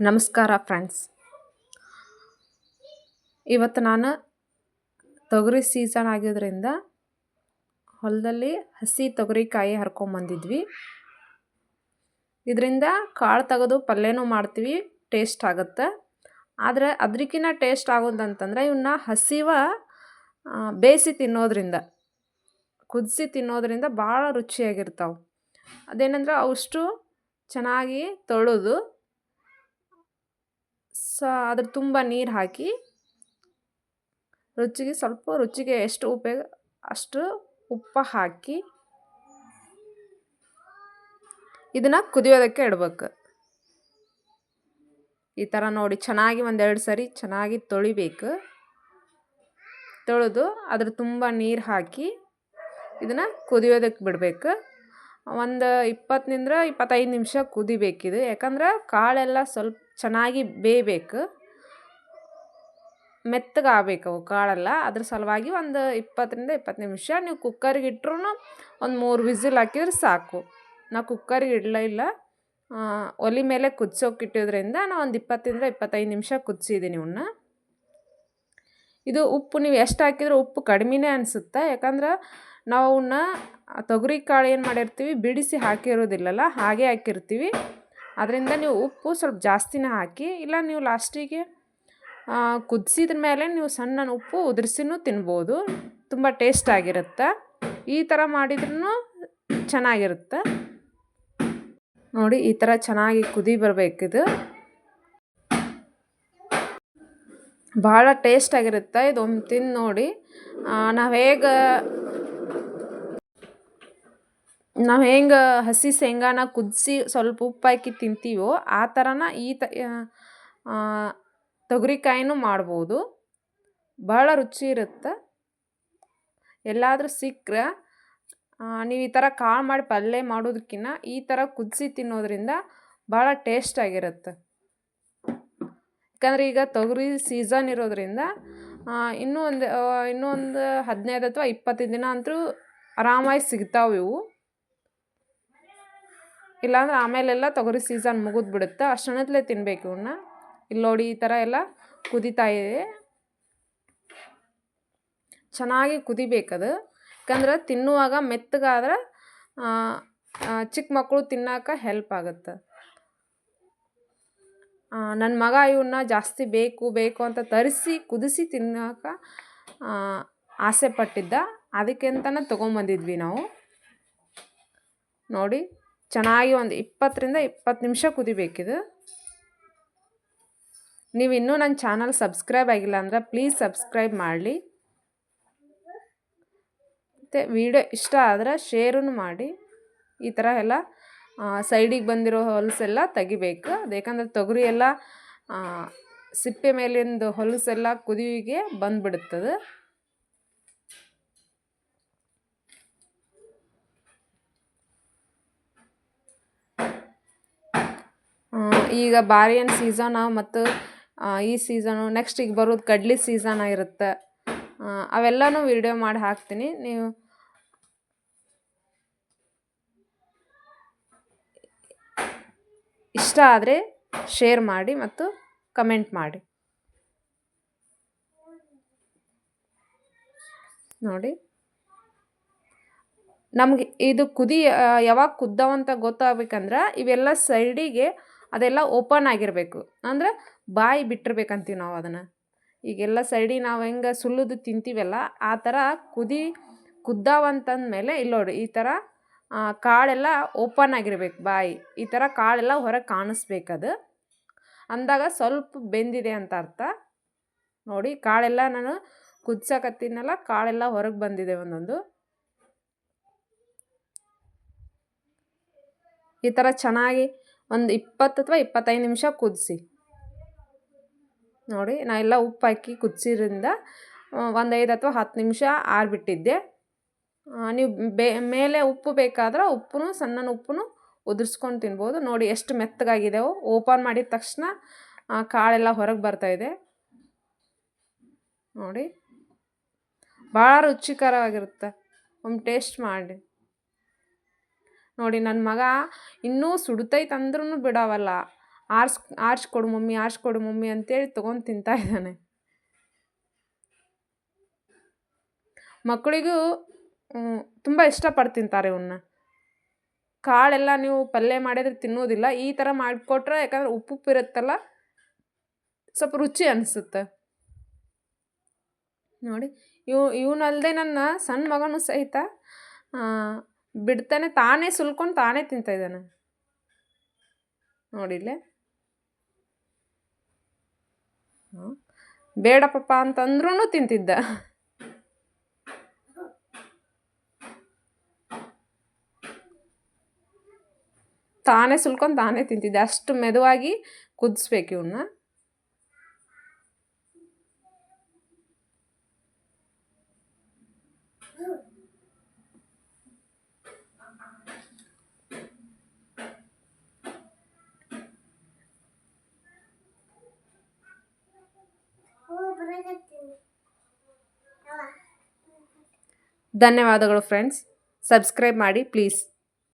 ನಮಸ್ಕಾರ ಫ್ರೆಂಡ್ಸ್ ಇವತ್ತು ನಾನು ತೊಗರಿ ಸೀಸನ್ ಆಗಿದ್ದರಿಂದ ಹೊಲದಲ್ಲಿ ಹಸಿ ತೊಗರಿಕಾಯಿ ಹರ್ಕೊಂಬಂದಿದ್ವಿ ಇದರಿಂದ ಕಾಳು ತೆಗೆದು ಪಲ್ಯನೂ ಮಾಡ್ತೀವಿ ಟೇಸ್ಟ್ ಆಗುತ್ತೆ. ಆದರೆ ಅದಕ್ಕಿಂತ ಟೇಸ್ಟ್ ಆಗೋದಂತಂದರೆ ಇವನ್ನ ಹಸಿವ ಬೇಯಿಸಿ ತಿನ್ನೋದ್ರಿಂದ, ಕುದಿಸಿ ತಿನ್ನೋದ್ರಿಂದ ಭಾಳ ರುಚಿಯಾಗಿರ್ತಾವೆ. ಅದೇನೆಂದ್ರೆ ಅವಷ್ಟು ಚೆನ್ನಾಗಿ ತೊಳೆದು ಸ ಅದ್ರ ತುಂಬ ನೀರು ಹಾಕಿ ರುಚಿಗೆ ಸ್ವಲ್ಪ ರುಚಿಗೆ ಎಷ್ಟು ಉಪಯೋಗ, ಅಷ್ಟು ಉಪ್ಪು ಹಾಕಿ ಇದನ್ನು ಕುದಿಯೋದಕ್ಕೆ ಇಡ್ಬೇಕು. ಈ ಥರ ನೋಡಿ ಚೆನ್ನಾಗಿ ಒಂದೆರಡು ಸರಿ ಚೆನ್ನಾಗಿ ತೊಳಿಬೇಕು. ತೊಳೆದು ಅದ್ರ ತುಂಬ ನೀರು ಹಾಕಿ ಇದನ್ನು ಕುದಿಯೋದಕ್ಕೆ ಬಿಡಬೇಕು. ಒಂದು ಇಪ್ಪತ್ತರಿಂದ ಇಪ್ಪತ್ತೈದು ನಿಮಿಷ ಕುದಿಬೇಕಿದು. ಯಾಕಂದ್ರೆ ಕಾಳೆಲ್ಲ ಸ್ವಲ್ಪ ಚೆನ್ನಾಗಿ ಬೇಯಬೇಕು. ಮೆತ್ತಗಾಗಬೇಕು ಅವು ಕಾಳೆಲ್ಲ. ಅದ್ರ ಸಲುವಾಗಿ ಒಂದು ಇಪ್ಪತ್ತರಿಂದ ಇಪ್ಪತ್ತು ನಿಮಿಷ ನೀವು ಕುಕ್ಕರ್ಗೆ ಇಟ್ರೂ ಒಂದು ಮೂರು ವಿಸಿಲ್ ಹಾಕಿದ್ರೆ ಸಾಕು. ನಾವು ಕುಕ್ಕರಿಗೆ ಇಡಲೇ ಇಲ್ಲ. ಒಲೆ ಮೇಲೆ ಕುದಿಸೋಕೆ ಇಟ್ಟಿದ್ರಿಂದ ನಾವು ಒಂದು ಇಪ್ಪತ್ತರಿಂದ ಇಪ್ಪತ್ತೈದು ನಿಮಿಷ ಕುದಿಸಿದ್ದೀನಿ ಇವನ್ನ ಇದು ಉಪ್ಪು, ನೀವು ಎಷ್ಟು ಹಾಕಿದ್ರೆ ಉಪ್ಪು ಕಡಿಮೆನೇ ಅನಿಸುತ್ತೆ? ಯಾಕಂದ್ರೆ ನಾವು ಅವನ್ನ ತೊಗರಿ ಕಾಳು ಏನು ಮಾಡಿರ್ತೀವಿ, ಬಿಡಿಸಿ ಹಾಕಿರೋದಿಲ್ಲಲ್ಲ, ಹಾಗೆ ಹಾಕಿರ್ತೀವಿ. ಅದರಿಂದ ನೀವು ಉಪ್ಪು ಸ್ವಲ್ಪ ಜಾಸ್ತಿನೇ ಹಾಕಿ, ಇಲ್ಲ ನೀವು ಲಾಸ್ಟಿಗೆ ಕುದಿಸಿದ ಮೇಲೆ ನೀವು ಸಣ್ಣ ಉಪ್ಪು ಉದುರಿಸಿನೂ ತಿನ್ಬೋದು. ತುಂಬ ಟೇಸ್ಟ್ ಆಗಿರುತ್ತೆ. ಈ ಥರ ಮಾಡಿದ್ರೂ ಚೆನ್ನಾಗಿರುತ್ತೆ. ನೋಡಿ, ಈ ಥರ ಚೆನ್ನಾಗಿ ಕುದಿ ಬರಬೇಕಿದು. ಭಾಳ ಟೇಸ್ಟ್ ಆಗಿರುತ್ತೆ. ತಿಂದು ನೋಡಿ. ನಾವು ಹೇಗೆ ನಾವು ಹೆಂಗೆ ಹಸಿ ಶೇಂಗಾನ ಕುದಿಸಿ ಸ್ವಲ್ಪ ಉಪ್ಪು ಹಾಕಿ ತಿಂತೀವೋ ಆ ಥರನ ಈ ತ ತೊಗರಿಕಾಯಿನೂ ಮಾಡ್ಬೋದು. ಭಾಳ ರುಚಿ ಇರುತ್ತೆ. ಎಲ್ಲಾದರೂ ಸಿಕ್ಕರೆ ನೀವು ಈ ಥರ ಕಾಳು ಮಾಡಿ ಪಲ್ಯ ಮಾಡೋದಕ್ಕಿಂತ ಈ ಥರ ಕುದಿಸಿ ತಿನ್ನೋದ್ರಿಂದ ಭಾಳ ಟೇಸ್ಟ್ ಆಗಿರುತ್ತೆ. ಯಾಕಂದರೆ ಈಗ ತೊಗರಿ ಸೀಸನ್ ಇರೋದ್ರಿಂದ ಇನ್ನೂ ಒಂದು ಇನ್ನೂ ಒಂದು ಹದಿನೈದು ಅಥವಾ ಇಪ್ಪತ್ತು ದಿನ ಅಂತೂ ಆರಾಮಾಗಿ ಸಿಗ್ತಾವೆ ಇವು. ಇಲ್ಲಾಂದ್ರೆ ಆಮೇಲೆಲ್ಲ ತೊಗರಿ ಸೀಸನ್ ಮುಗಿದ್ಬಿಡುತ್ತೆ ಬಿಡುತ್ತೆ ಅಷ್ಟೊತ್ತಲೇ ತಿನ್ನಬೇಕು ಇವನ್ನ ಇಲ್ಲಿ ನೋಡಿ ಈ ಥರ ಎಲ್ಲ ಕುದೀತಾ ಇದೆ. ಚೆನ್ನಾಗಿ ಕುದಿಬೇಕದು. ಯಾಕಂದ್ರೆ ತಿನ್ನುವಾಗ ಮೆತ್ತಗಾದ್ರೆ ಚಿಕ್ಕ ಮಕ್ಕಳು ತಿನ್ನೋಕೆ ಹೆಲ್ಪ್ ಆಗುತ್ತೆ. ನನ್ನ ಮಗ ಇವನ್ನ ಜಾಸ್ತಿ ಬೇಕು ಬೇಕು ಅಂತ ತರಿಸಿ, ಕುದಿಸಿ ತಿನ್ನೋಕೆ ಆಸೆ ಪಟ್ಟಿದ್ದ. ಅದಕ್ಕೆ ಅಂತಲೇ ತೊಗೊಂಬಂದಿದ್ವಿ ನಾವು. ನೋಡಿ. ಚೆನ್ನಾಗಿ ಒಂದು ಇಪ್ಪತ್ತರಿಂದ ಇಪ್ಪತ್ತು ನಿಮಿಷ ಕುದಿಬೇಕಿದು. ನೀವು ಇನ್ನೂ ನನ್ನ ಚಾನಲ್ ಸಬ್ಸ್ಕ್ರೈಬ್ ಆಗಿಲ್ಲ ಅಂದ್ರೆ ಪ್ಲೀಸ್ ಸಬ್ಸ್ಕ್ರೈಬ್ ಮಾಡಲಿ. ಮತ್ತು ವಿಡಿಯೋ ಇಷ್ಟ ಆದರೆ ಶೇರೂ ಮಾಡಿ. ಈ ಥರ ಎಲ್ಲ ಸೈಡಿಗೆ ಬಂದಿರೋ ಹೊಲಸೆಲ್ಲ ತೆಗಿಬೇಕು. ಅದು ತೊಗರಿ ಎಲ್ಲ ಸಿಪ್ಪೆ ಮೇಲಿಂದು ಹೊಲಸೆಲ್ಲ ಕುದಿವಿಗೆ ಬಂದುಬಿಡುತ್ತದೆ. ಈಗ ಬಾರಿಯನ್ ಸೀಸನ್ ಮತ್ತು ಈ ಸೀಸನು ನೆಕ್ಸ್ಟ್ ಈಗ ಬರೋದು ಕಡ್ಲಿ ಸೀಸನ್ ಇರುತ್ತೆ. ಅವೆಲ್ಲನೂ ವಿಡಿಯೋ ಮಾಡಿ ಹಾಕ್ತೀನಿ. ನೀವು ಇಷ್ಟ ಆದರೆ ಶೇರ್ ಮಾಡಿ ಮತ್ತು ಕಮೆಂಟ್ ಮಾಡಿ. ನೋಡಿ. ನಮಗೆ ಇದು ಕುದಿ ಯಾವಾಗ ಕುದ್ದವಂತ ಗೊತ್ತಾಗಬೇಕಂದ್ರೆ ಇವೆಲ್ಲ ಸೈಡಿಗೆ ಅದೆಲ್ಲ ಓಪನ್ ಆಗಿರಬೇಕು. ಅಂದರೆ ಬಾಯಿ ಬಿಟ್ಟಿರ್ಬೇಕಂತೀವಿ ನಾವು ಅದನ್ನು. ಈಗೆಲ್ಲ ಸೈಡಿ ನಾವು ಹೆಂಗೆ ಸುಲಿದು ತಿಂತೀವಲ್ಲ, ಆ ಥರ ಕುದಿ ಕುದ್ದಾವಂತಂದಮೇಲೆ ಇಲ್ಲಿ ನೋಡಿ, ಈ ಥರ ಕಾಳೆಲ್ಲ ಓಪನ್ ಆಗಿರ್ಬೇಕು ಬಾಯಿ. ಈ ಥರ ಕಾಳೆಲ್ಲ ಹೊರಗೆ ಕಾಣಿಸ್ಬೇಕದು. ಅಂದಾಗ ಸ್ವಲ್ಪ ಬೆಂದಿದೆ ಅಂತ ಅರ್ಥ. ನೋಡಿ, ಕಾಳೆಲ್ಲ ನಾನು ಕುದ್ಸಕತ್ತೀನಲ್ಲ ಕಾಳೆಲ್ಲ ಹೊರಗೆ ಬಂದಿದೆ ಒಂದೊಂದು. ಈ ಥರ ಚೆನ್ನಾಗಿ ಒಂದು ಇಪ್ಪತ್ತು ಅಥವಾ ಇಪ್ಪತ್ತೈದು ನಿಮಿಷ ಕುದಿಸಿ. ನೋಡಿ, ನಾ ಎಲ್ಲ ಉಪ್ಪು ಹಾಕಿ ಕುದಿಸಿದ್ರಿಂದ ಒಂದು ಐದು ಅಥವಾ ಹತ್ತು ನಿಮಿಷ ಆರಿಬಿಟ್ಟಿದ್ದೆ. ನೀವು ಬೇ, ಮೇಲೆ ಉಪ್ಪು ಬೇಕಾದ್ರೆ ಉಪ್ಪು ಸಣ್ಣ ಉಪ್ಪು ಉದುರಿಸ್ಕೊಂಡು ತಿನ್ಬೋದು. ನೋಡಿ, ಎಷ್ಟು ಮೆತ್ತಗಾಗಿದೆವು ಓಪನ್ ಮಾಡಿದ ತಕ್ಷಣ ಕಾಳೆಲ್ಲ ಹೊರಗೆ ಬರ್ತಾಯಿದೆ ನೋಡಿ, ಭಾಳ ರುಚಿಕರವಾಗಿರುತ್ತೆ. ಒಮ್ಮೆ ಟೇಸ್ಟ್ ಮಾಡಿ ನೋಡಿ ನನ್ನ ಮಗ ಇನ್ನೂ ಸುಡ್ತೈತೆ ಅಂದ್ರೂ ಬಿಡೋವಲ್ಲ. ಆರ್ಸ್ ಆರಿಸ್ಕೊಡು ಮಮ್ಮಿ ಆರ್ಸ್ಕೊಡು ಮಮ್ಮಿ ಅಂತೇಳಿ ತೊಗೊಂಡು ತಿಂತಾ ಇದ್ದಾನೆ. ಮಕ್ಕಳಿಗೂ ತುಂಬ ಇಷ್ಟಪಟ್ಟು ತಿಂತಾರೆ ಇವನ್ನ ಕಾಳೆಲ್ಲ ನೀವು ಪಲ್ಯ ಮಾಡಿದ್ರೆ ತಿನ್ನೋದಿಲ್ಲ. ಈ ಥರ ಮಾಡಿಕೊಟ್ರೆ ಯಾಕಂದ್ರೆ ಇರುತ್ತಲ್ಲ, ಸ್ವಲ್ಪ ರುಚಿ ಅನಿಸುತ್ತೆ. ನೋಡಿ, ಇವು ಇವನಲ್ಲದೆ ನನ್ನ ಸಣ್ಣ ಮಗನೂ ಸಹಿತ ಬಿಡ್ತಾನೆ, ತಾನೇ ಸುಲ್ಕೊಂಡು ತಾನೇ ತಿಂತಾ ಇದ್ದಾನೆ. ನೋಡಿಲ್ಲೇ ಬೇಡ ಪಪ್ಪ ಅಂತಂದ್ರೂ ತಿಂತಿದ್ದ. ತಾನೇ ಸುಲ್ಕೊಂಡು ತಾನೇ ತಿಂತಿದ್ದೆ. ಅಷ್ಟು ಮೆದುವಾಗಿ ಕುದಿಸ್ಬೇಕು ಇವನ್ನ ಧನ್ಯವಾದಗಳು ಫ್ರೆಂಡ್ಸ್ ಸಬ್ಸ್ಕ್ರೈಬ್ ಮಾಡಿ ಪ್ಲೀಸ್